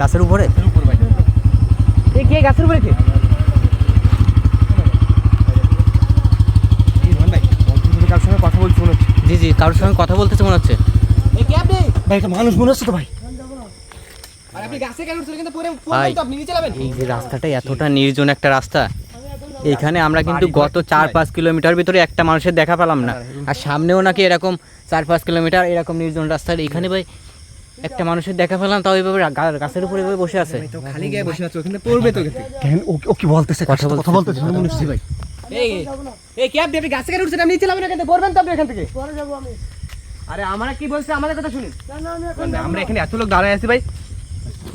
গাছের উপরে? উপর এ কে গাছের উপরে কে? সঙ্গে কথা বলছি মনে হচ্ছে। জি জি কারোর সঙ্গে কথা বলতেছে মনে হচ্ছে। এ কে আপনি? ভাই এটা মানুষ মনে হচ্ছে তো ভাই। এই যে রাস্তাটা এতটা নির্জন একটা রাস্তা এখানে আমরা কিন্তু গত চার পাঁচ কিলোমিটার ভিতরে একটা মানুষের দেখা পেলাম না। আর সামনেও নাকি এরকম চার পাঁচ কিলোমিটার এরকম নির্জন রাস্তার। এখানে ভাই একটা মানুষের দেখা পেলাম তাও এইভাবে গাছের উপরে এভাবে বসে আছে। তো খালি গায়ে বসে আছো ওখানে পড়বে তো কেন? ও কি বলতেছে? কথা কথা কথা বলতেছে। মনে হচ্ছে ভাই? এই এই কে আপনি আপনি গাছে কেন উঠছেন আপনি নিচে এখান থেকে পড়বেন তো আপনি এখান থেকে? পরে যাব আমি। আরে আমরা কি বলছে আমাদের কথা শুনুন। না না আমি আমরা এখানে এত লোক দাঁড়ায় আছি ভাই।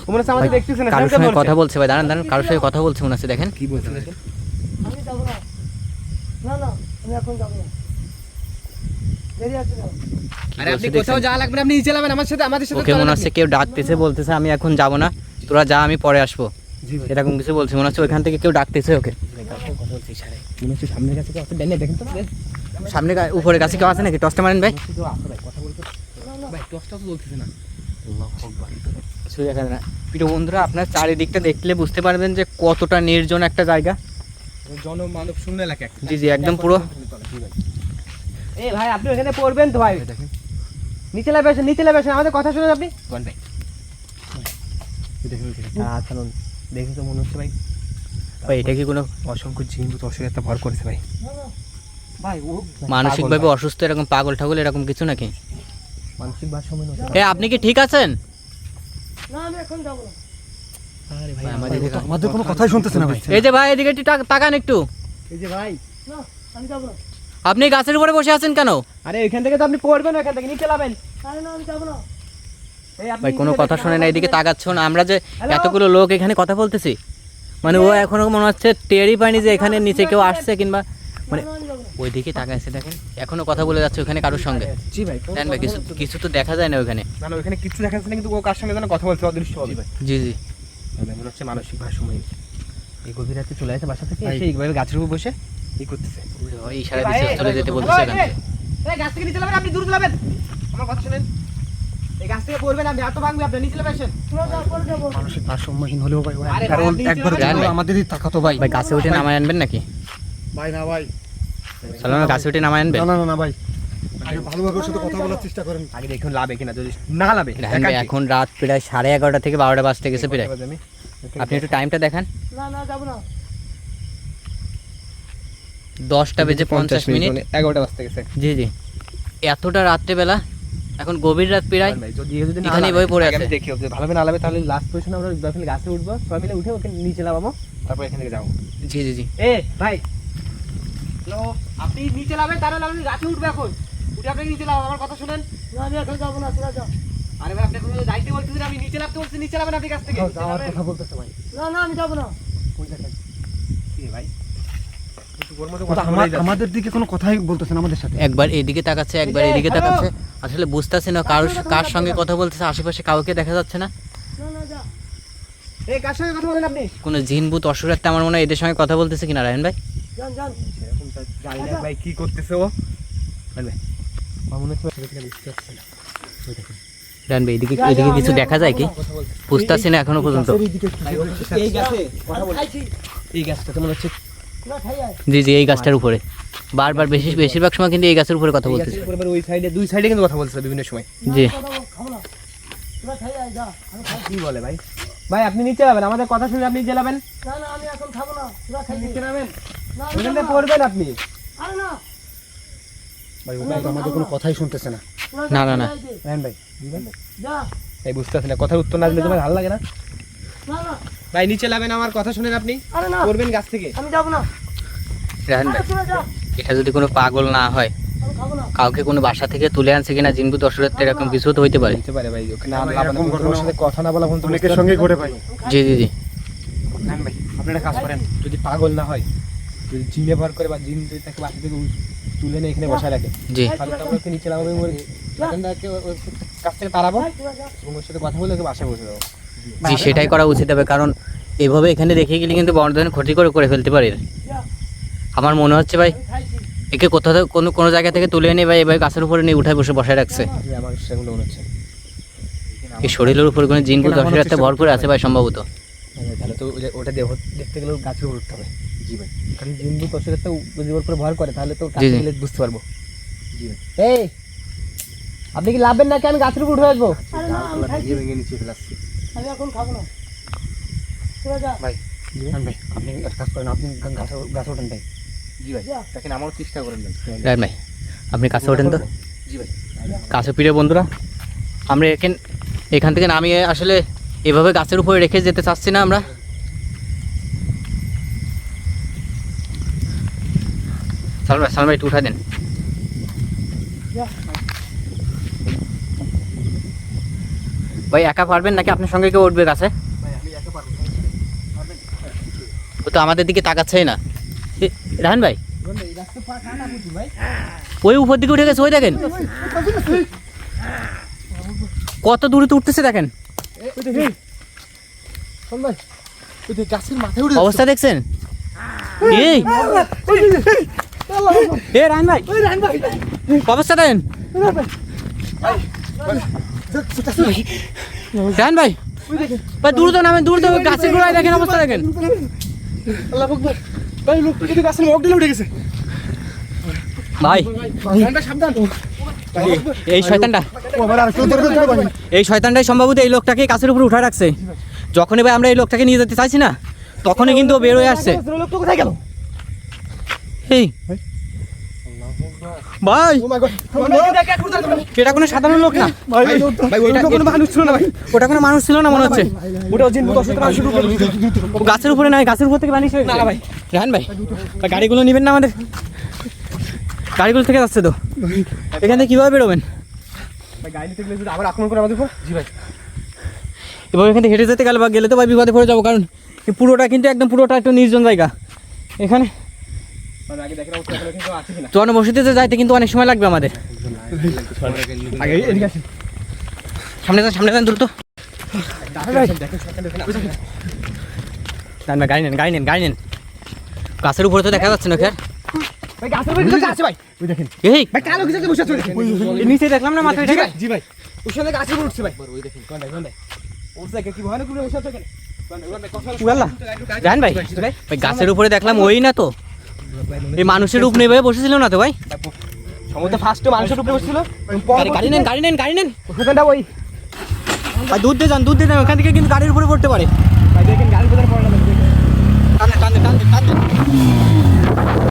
ও মনে হচ্ছে আমাদের দেখতেছেন না কারোর সঙ্গে কথা বলছে ভাই দাঁড়ান দাঁড়ান কারোর সঙ্গে কথা বলছে মনে হচ্ছে দেখেন। কি বলছে আমি যাব না। না না আমি এখন যাব না। আরে আপনি কোথাও যাওয়া লাগবে আপনি নিচে যাবেন আমার সাথে আমাদের সাথে ওকে মনে হচ্ছে কেউ ডাকতেছে বলতেছে আমি এখন যাব না তোরা যা আমি পরে আসব। এরকম কিছু বলছে মনে হচ্ছে ওইখান থেকে কেউ ডাকতেছে ওকে। মনে। সামনে উপরে কাছে কেউ আছে নাকি? টসটা মারেন ভাই। কিছু দেখা না। প্রিয় বন্ধুরা আপনার চারিদিকটা দেখলে বুঝতে পারবেন যে কতটা নির্জন একটা জায়গা। জনমানব শূন্য এলাকা জি জি একদম পুরো। এই ভাই আপনি ওখানে পড়বেন তো ভাই। নিচে লাভ আসেন নিচে লাভ আসেন আমাদের কথা শুনেন আপনি। কোন ভাই? আচ্ছা দেখে তো মনে হচ্ছে ভাই। ভাই এটা কি কোনো অসংখ্য জিন্দু তো অসুখ ভর করেছে ভাই? ভাই ও মানসিকভাবে অসুস্থ এরকম পাগল ঠাগল এরকম কিছু নাকি? মানসিক ভারসাম্য এ আপনি কি ঠিক আছেন? না আমি এখন যাব না। আরে ভাই আমাদের কোনো কথাই শুনতেছে না ভাই। এই যে ভাই এদিকে একটু তাকান একটু। এই যে ভাই। না আমি যাব না। আপনি গাছের উপরে বসে আছেন কেন? আরে এখান থেকে তো আপনি পড়বেন ওখান থেকে নিচে লাবেন আরে না আমি যাব না। এই আপনি ভাই কোনো কথা শোনে না এদিকে তাকাচ্ছ না। আমরা যে এতগুলো লোক এখানে কথা বলতেছি মানে ও এখনও মনে হচ্ছে টেরই পায়নি যে এখানে নিচে কেউ আসছে কিংবা মানে ওইদিকে তাকাইছে দেখেন। এখনও কথা বলে যাচ্ছে ওখানে কারোর সঙ্গে। জি ভাই দেন ভাই কিছু কিছু তো দেখা যায় না ওখানে। না না ওখানে কিছু দেখা যাচ্ছে না কিন্তু ও কার সঙ্গে যেন কথা বলছে অদৃশ্য হবে। ভাই। জি জি। মনে হচ্ছে মানসিক ভারসাম্য। এই গভীর রাতে চলে আসে বাসা থেকে? এসে এইভাবে গাছের উপর বসে? এই করতেছে। ওই ইশারা দিচ্ছে চলে যেতে বলতেছে এখান থেকে। গাছ থেকে নিচে লাবেন আপনি দূর লাবেন আমার কথা শুনেন। এই গাছ থেকে পড়বেন আপনি এত ভাঙবে আপনি নিচে লাবেন না না পরে যাব মানসিক ভারসাম্যহীন হলেও ভাই কারণ ভাই, একবার আমাদেরই তাকাতো ভাই। ভাই গাছে উঠে নামায় আনবেন নাকি? ভাই না ভাই। গাছে উঠে নামায় আনবেন? না না ভাই। আগে ভালোভাবে ওর সাথে কথা বলার চেষ্টা করেন। আগে দেখুন লাভে কিনা যদি না লাভে এখন রাত প্রায় সাড়ে এগারোটা থেকে বারোটা বাজতে গেছে প্রায়। আপনি একটু টাইমটা দেখান। না না যাব না। দশটা বেজে পঞ্চাশ মিনিট মানে এগারোটা বাজতে গেছে। জি জি। এতটা রাত্রেবেলা এখন গভীর রাত প্রায়। ভাই, যদি এ যদি না এখানেই লাভে, বই পড়ে আছে। দেখি ভালো না তাহলে লাস্ট পজিশন আমরা গাছে উঠবো সবাই মিলে উঠে ওকে নিচে লাগাবো তারপর এখান থেকে যাব। জি জি জি। এ ভাই। হ্যালো আপনি নিচে লাভেন তাহলে লাভেন গাছে উঠবে এখন। উঠে আপনি নিচে লাভ আমার কথা শুনেন। না আমি এখন যাব না তোরা যা আরে ভাই আপনি কোনো দায়িত্ব বলতেছেন আমি নিচে লাভতে বলছি নিচে লাভেন আপনি গাছ থেকে। যাওয়ার কথা বলতেছে ভাই না না আমি যাব না। ওই দেখেন কি ভাই? আমাদের দিকে কোনো কথাই বলতেছে না আমাদের সাথে। একবার এদিকে তাকাচ্ছে একবার এদিকে তাকাচ্ছে। আসলে বুঝতেছে না কার কার সঙ্গে কথা বলতেছে আশেপাশে কাউকে দেখা যাচ্ছে না। না না যা। এই কার সঙ্গে কথা বলেন আপনি? কোনো জিনভূত অসুরাত্মা আমার মনে হয় এদের সঙ্গে কথা বলতেছে কিনা রায়ন ভাই? না ভাই কি করতেছে ও। মনে রায়ন ভাই এদিকে এদিকে কিছু দেখা যায় কি? বুঝতেছি না এখনও পর্যন্ত। এই হচ্ছে জি জি এই গাছটার উপরে। বারবার বেশি বেশিরভাগ সময় কিন্তু এই গাছের উপরে কথা বলতেছে। ওই সাইডে দুই সাইডে কিন্তু কথা বলছে বিভিন্ন সময়। জি। কি বলে ভাই? ভাই আপনি নিচে যাবেন আমাদের কথা শুনে আপনি নিচে যাবেন না না আমি এখন খাব না। তোরা খাই নিচে নামেন। না আমি ওখানে পড়বেন আপনি। আরে না। ভাই ও তো আমাদের কোনো কথাই শুনতেছে না। না, না, না। ভাই দিবেন। যা। এই বুঝতে পারছি না কথার উত্তর না দিলে তোমার ভালো লাগে না? না না। ভাই নিচে যাবেন আমার কথা শুনেন আপনি। করবেন গাছ থেকে। আমি যাব না। আরে ভাই এটা যদি কোনো পাগল না হয় কাউকে কোনো বাসা থেকে তুলে আনছে কিনা জিনভূত অসুরাত্মা এরকম কিছু তো হইতে পারে। ভাই ওখানে ভাই, এরকম আপনার সাথে কথা না বলা পর্যন্ত অনেকের সঙ্গে ঘটে ভাই। জি জি জি। ভাই আপনি একটা কাজ করেন। যদি পাগল না হয় যদি ব্যবহার করে বা জিম যদি তাকে বাসা থেকে তুলে নিয়ে এখানে বসায় রাখে জি। তাহলে তো আমরা ওকে নিচে নামাবো ওর কাছ থেকে তাড়াবো। এবং ওর সাথে কথা বলে ওকে বাসায় বসে দেবো। জি সেটাই করা উচিত হবে। কারণ এভাবে এখানে রেখে গেলে কিন্তু বড় ধরনের ক্ষতি করে করে ফেলতে পারে। আমার মনে হচ্ছে ভাই একে কোথাও কোনো কোনো জায়গা থেকে তুলে এনে ভাই এবার গাছের উপরে নিয়ে উঠায় বসে বসায় রাখছে। এই শরীরের উপর কোনো জিন কেন আমার দশের একটা ভর করে আছে ভাই সম্ভবত। হ্যাঁ, তাহলে তো ওটা দেহ দেখতে গেলে গাছের উপর উঠতে হবে। জি ভাই। কারণ জিন্দু দশের একটা যদি ওর উপরে ভর করে তাহলে তো জি, কাছে জি। গেলে বুঝতে পারব। জি এই আপনি কি লাভবেন নাকি আমি গাছের উপর উঠে আসব না ভেঙে নিচে ফেলাচ্ছি আমি এখন খাব না। ভাই ভাই আপনি একটা কাজ করেন আপনি গাছ ওঠেন ভাই। জি ভাই দেখেন আমারও চেষ্টা করেন ভাই। ভাই আপনি কাছে ওঠেন তো। জি ভাই। কাছে পিড়ে বন্ধুরা আমরা এখান এখান থেকে নামিয়ে আসলে এভাবে গাছের উপরে রেখে যেতে চাচ্ছি না আমরা। সালমান ভাই একটু উঠা দেন। ভাই, একা পারবেন নাকি আপনার সঙ্গে কেউ উঠবে পারব ও তো আমাদের দিকে তাকাচ্ছেই না। রাহান ভাই? ওই উপর দিকে উঠে গেছে, ওই দেখেন। কত দূরে তো উঠতেছে দেখেন। অবস্থা দেখছেন? অবস্থা দেখেন। ভাই। ভাই দূর তো নামেন দূর তো গাছের গোড়ায় দেখেন অবস্থা দেখেন। আল্লাহ আকবার। ভাই লোক কিন্তু গাছের মগ দিলে উঠে গেছে। ভাই। এই শয়তানটা। এই শয়তানটাই সম্ভবত এই লোকটাকে কাছের উপর উঠে রাখছে। যখনই ভাই আমরা এই লোকটাকে নিয়ে যেতে চাইছি না তখনই কিন্তু ও বের হয়ে আসছে। লোক কোথায় গেল? এই ভাই। ও মাই গড এটা কোনো সাধারণ লোক না। ভাই ভাই ওইটা কোনো মানুষ ছিল না ভাই। ওটা কোনো মানুষ ছিল না মনে হচ্ছে? ওটা জিন দশ টাকা শুরু করে গাছের উপরে নয় গাছের উপর থেকে বানিশ না, ভাই। রাহান ভাই গাড়িগুলো নেবেন না আমাদের? গাড়িগুলো থেকে যাচ্ছে তো। এখান থেকে কীভাবে বেরোবেন? ভাই গাড়ি নিতে গেলে যদি আবার আক্রমণ করে আমাদের জি ভাই। এবার এখান থেকে হেঁটে যেতে গেলে বা গেলে তো ভাই বিপদে পড়ে যাব কারণ পুরোটা কিন্তু একদম পুরোটা একটু নির্জন জায়গা। এখানে মানে কিনা জনবসতিতে যাইতে কিন্তু অনেক সময় লাগবে আমাদের আগে এদিকে আসেন সামনে যান সামনে যান দ্রুত গাড়ি নেন গাড়ি নেন গাড়ি নেন গাছের উপরে তো দেখা যাচ্ছে না খের ভাই গাছের উপরে কিছু আছে ভাই ওই দেখেন এই ভাই কালো কিছু বসে আছে ওই দেখেন এই নিচে দেখলাম না মাথায় জি ভাই ওর সাথে গাছের উপর উঠছে ভাই ওই দেখেন কোন ভাই ওর সাথে কি ভয়ানক করে বসে আছে এখানে কোন ভাই, কোন ভাই, কথা বলো। উয়াল্লা জান ভাই ভাই গাছের উপরে দেখলাম ওই না তো এই মানুষের রূপ নেবে বসেছিল না তো ভাই? সমুদ্রে ফার্স্টে মানুষের উপরে বসেছিল গাড়ি গাড়ি নেন গাড়ি নেন গাড়ি নেন। ওখানটা ওই। ভাই দুধ দিয়ে যান দুধ দিয়ে যান ওখান থেকে কিন্তু গাড়ির উপরে পড়তে পারে। ভাই দেখেন গাড়ি কোথায় পড়ে না টান টান টান টান